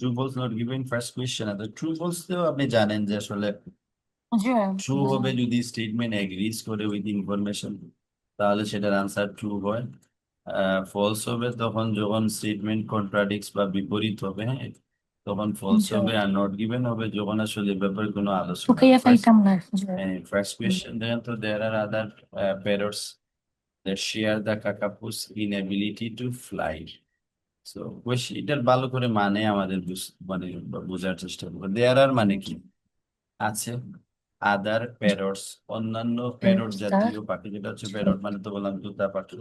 True false not given first question তো true false তেও আপনি জানেন যে আসলে জি ট্রু হবে যদি স্টেটমেন্ট এগ্রিজ করে উইথ ইনফরমেশন তাহলে সেটার আনসার ট্রু হয়। ফলস হবে তখন যখন স্টেটমেন্ট কন্ট্রাডিক্টস বা বিপরীত হবে হ্যাঁ? তখন ফলস জি। হবে আর নট গিভেন হবে যখন আসলে ব্যাপারে কোনো আলোচনা শুকাইয়া First- পাইতাম না জি। ফার্স্ট কোয়েশ্চেন দেখেন তো there are other parrots that share the kakapo's inability to fly. So question এটার ভালো করে মানে আমাদের মানে বোঝার চেষ্টা করব। দেয়ার আর মানে কি? আছে। আদার প্যারটস অন্যান্য প্যারট জাতীয় পাখি যেটা হচ্ছে প্যারট মানে তো বললাম তোতা পাখি।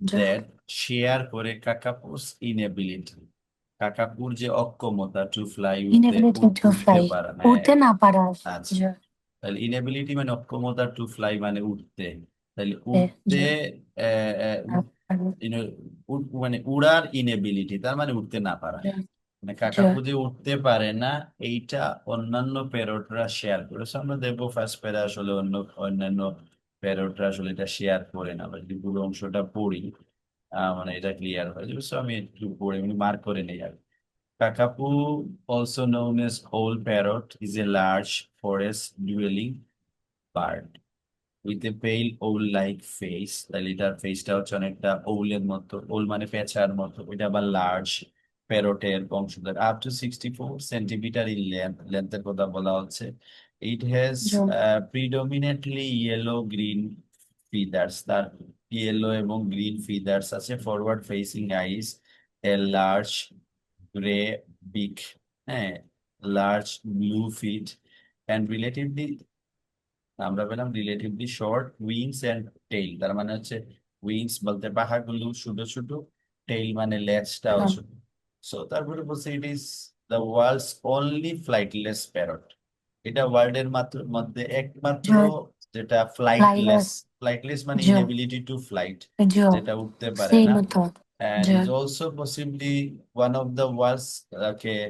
দ্যাট শেয়ার করে কাকাপুস ইনএবিলিটি কাকাপুর যে অক্ষমতা to fly inability to fly উঠতে না। পারা আচ্ছা। তাহলে ইনএবিলিটি মানে অক্ষমতা টু ফ্লাই মানে উঠতে। তাহলে। উঠতে মানে উড়ার ইনএবিলিটি তার মানে উঠতে না পারা। মানে কাকাপু যে উঠতে পারে না এইটা অন্যান্য প্যারটরা শেয়ার করে। আমরা দেখব ফার্স্ট প্যারা আসলে অন্য অন্যান্য প্যারটরা আসলে এটা শেয়ার করে না যদি পুরো অংশটা পড়ি আহ, মানে এটা ক্লিয়ার হয়ে যাবে। আমি একটু পড়ে মানে মার্ক করে নিই আর কাকাপু also known as owl parrot is a large forest dwelling bird with a pale owl-like face তাহলে এটার ফেসটা হচ্ছে অনেকটা ওলের মতো ওল মানে পেঁচার মতো এটা আবার লার্জ প্যারটের বংশধর up to sixty four centimetre in length লেন্থের কথা বলা হচ্ছে it has. Predominantly yellow green feathers তার ইয়েলো এবং গ্রিন ফিদার্স আছে forward facing eyes a large grey big হ্যাঁ large blue feet and relatively আমরা পেলাম relatively short wings and tail তার মানে হচ্ছে উইংস বলতে পাখাগুলো ছোট ছোট টেইল মানে লেজটাও হ্যাঁ। ছোট। সো তারপরে বলছে it is the world's only flightless parrot এটা ওয়ার্ল্ডের মাত্র মধ্যে একমাত্র যেটা ফ্লাইটলেস ফ্লাইটলেস মানে। ইনএবিলিটি টু ফ্লাইট যেটা উঠতে পারে না। and is also possibly one of the world's okay,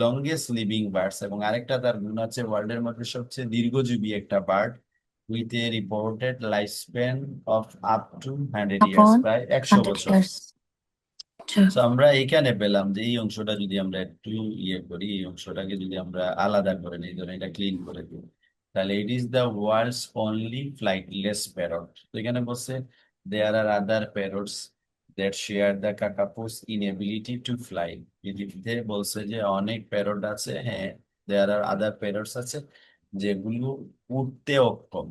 longest living birds এবং আরেকটা তার গুণ আছে ওয়ার্ল্ডের মধ্যে সবচেয়ে দীর্ঘজীবী একটা bird with a reported life span of up to hundred years প্রায় একশো বছর। তো আমরা এখানে পেলাম যে এই অংশটা যদি আমরা একটু ইয়ে করি এই অংশটাকে যদি আমরা আলাদা করে নিই ধরুন এটা ক্লিন করে দিই তাহলে it is the world's only flightless parrot তো এখানে বলছে there are other parrots that share the kakapo's inability to fly পৃথিবীতে বলছে যে অনেক প্যারট আছে হ্যাঁ দেয়ার আর আদার প্যারটস আছে যেগুলো উঠতে অক্ষম।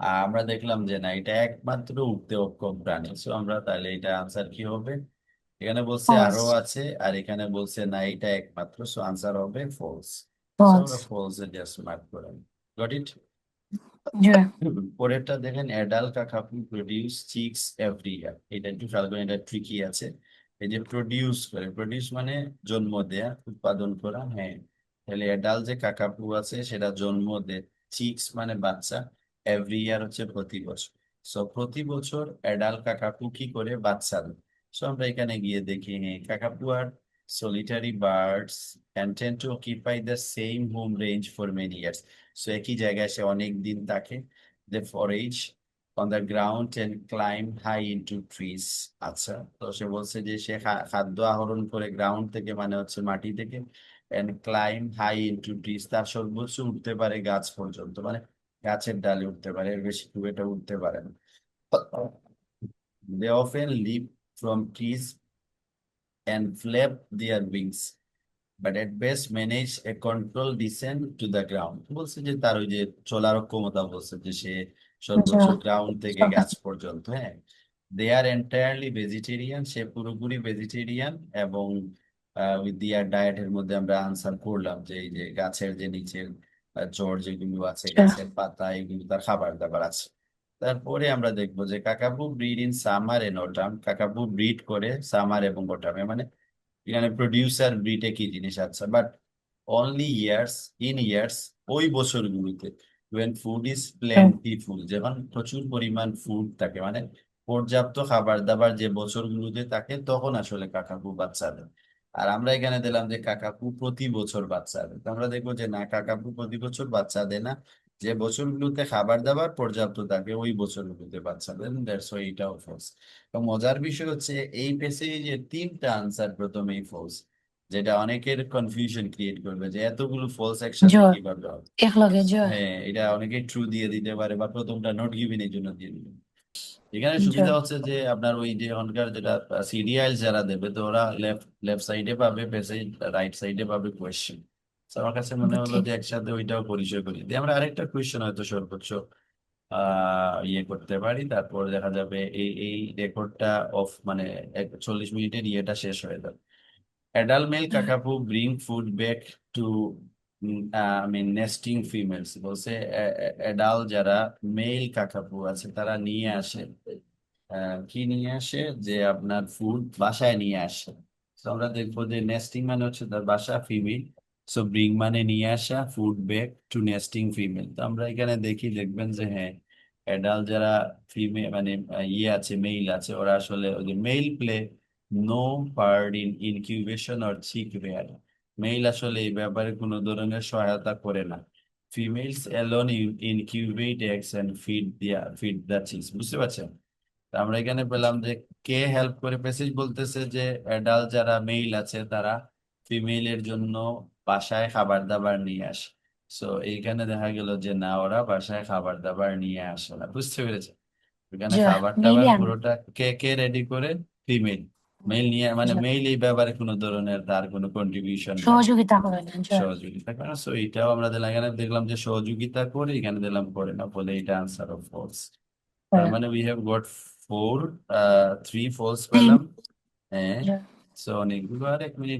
আর আমরা দেখলাম যে না এটা একমাত্র উঠতে অক্ষম প্রাণী। সো আমরা তাহলে এটা আনসার কি হবে? এখানে বলছে. আরও আছে আর এখানে বলছে না এটা একমাত্র। সো আনসার হবে false false false just mark করেন। গট ইট জি পরেরটা দেখেন adult kakapo produce chicks every year এটা একটু খেয়াল করেন, এটা ট্রিকি আছে। এই যে প্রডিউস করে প্রডিউস মানে জন্ম দেয়া, উৎপাদন করা হ্যাঁ। তাহলে অ্যাডাল যে কাকাপু আছে, সেটা জন্ম দেয়। চিক্স মানে বাচ্চা এভরি ইয়ার হচ্ছে প্রতি বছর। সো প্রতি বছর অ্যাডাল কাকাপু কি করে? বাচ্চা দেয়। সো আমরা এখানে গিয়ে দেখি হ্যাঁ kakapo are solitary birds and tend to occupy the same home range for many years so একই জায়গায় সে অনেক দিন থাকে they forage on the ground and climb high into trees আচ্ছা তো সে বলছে যে সে খাদ্য আহরণ করে গ্রাউন্ড থেকে মানে হচ্ছে মাটি থেকে and climb high into trees তার সর্বোচ্চ উঠতে পারে গাছ পর্যন্ত মানে গাছের ডালে উঠতে পারে এর বেশি খুব এটা উঠতে পারে না they often leap from trees and flap their wings but at best manage a controlled descent to the ground বলছে যে তার ওই যে চলার ক্ষমতা বলছে যে সে সর্বোচ্চ আচ্ছা। গ্রাউন্ড থেকে আচ্ছা। গাছ পর্যন্ত হ্যাঁ দে আর এন্টায়ারলি ভেজিটেরিয়ান সে পুরোপুরি ভেজিটেরিয়ান এবং উইথ দিয়ার ডায়েটের মধ্যে আমরা আনসার করলাম যে এই যে গাছের যে নিচের জড় যেগুলো আছে আচ্ছা। গাছের পাতা এগুলো তার খাবার দাবার আছে তারপরে আমরা দেখব যে kakapo breed in summer and autumn kakapo breed করে সামার এবং অটামে মানে এখানে প্রডিউসার ব্রিডে কি জিনিস আছে? But only years in years ওই বছরগুলোতে when ফুড ইজ plentiful যখন প্রচুর পরিমাণ ফুড থাকে মানে পর্যাপ্ত খাবার দাবার যে বছরগুলোতে থাকে তখন আসলে কাকাকু বাচ্চা দেয়। আর আমরা এখানে দিলাম যে কাকাকু প্রতি বছর বাচ্চা দেয়। তো আমরা দেখব যে না কাকাকু প্রতি বছর বাচ্চা দেয় না। যে বছরগুলোতে খাবার দাবার পর্যাপ্ত থাকে ওই বছরগুলোতে বাচ্চা দেন দ্যাটস ওয়াই এটাও ফলস তো মজার বিষয় হচ্ছে এই পেসে যে তিনটা আনসার প্রথমেই ফলস যেটা অনেকের কনফিউশন ক্রিয়েট করবে যে এতগুলো ফলস একসাথে জোর কীভাবে হবে? একলগে জোর হ্যাঁ এটা অনেকে ট্রু দিয়ে দিতে পারে বা প্রথমটা নট গিভেন এর জন্য দিয়ে দিবে এখানে সুবিধা হচ্ছে যে আপনার ওই যে এখনকার যেটা সিরিয়াল যারা দেবে তো ওরা লেফট লেফট সাইডে পাবে পেসেজ রাইট সাইডে পাবে কোয়েশ্চেন আমার কাছে মনে হলো যে একসাথে ওইটাও পরিচয় করি দিয়ে আমরা আরেকটা কোয়েশ্চেন হয়তো সর্বোচ্চ আহ ইয়ে করতে পারি। তারপর দেখা যাবে এই এই রেকর্ডটা অফ মানে চল্লিশ মিনিটের ইয়েটা শেষ হয়ে যাবে। Kakapo bring food back to mm, uh, I mean nesting females বলছে অ্যাডাল্ট যারা মেল কাকাপু আছে তারা নিয়ে আসে কি নিয়ে আসে? যে আপনার ফুড বাসায় নিয়ে আসে। তো আমরা দেখব যে নেস্টিং মানে হচ্ছে তার বাসা ফিমেল সো ব্রিং মানে নিয়ে আসা food back to nesting female তো আমরা এখানে দেখি, দেখবেন যে হ্যাঁ অ্যাডাল্ট যারা ফিমেল মানে ইয়ে আছে মেইল আছে, ওরা আসলে ওই যে male play no part in incubation or chick rear male আসলে এই ব্যাপারে কোনো ধরনের সহায়তা করে না। Females alone incubate eggs and feed দিয়া ফিড দ্য চিক্স বুঝতে পারছেন? আমরা এখানে পেলাম যে কে হেল্প করে প্যাসেজ বলতেছে যে অ্যাডাল্ট যারা মেইল আছে, তারা ফিমেলের জন্য বাসায় খাবার দাবার নিয়ে আসে। সো এইখানে দেখা গেল যে না ওরা বাসায় খাবার দাবার নিয়ে আসে না বুঝতে পেরেছে এখানে খাবার টাবার মিলিয়ান। পুরোটা কে কে রেডি করে? ফিমেল মেল নিয়ে মানে মেইল এই ব্যাপারে কোনো ধরনের তার কোনো কন্ট্রিবিউশন নাই সহযোগিতা করে না সহযোগিতা করে সো এটাও আমরা দিলাম। এখানে দেখলাম যে সহযোগিতা করে এখানে দিলাম করে না বলে এটা আনসার অফ ফলস তার করে মানে we have got four three false পেলাম। হ্যাঁ। সো অনেকগুলো আর এক মিনিট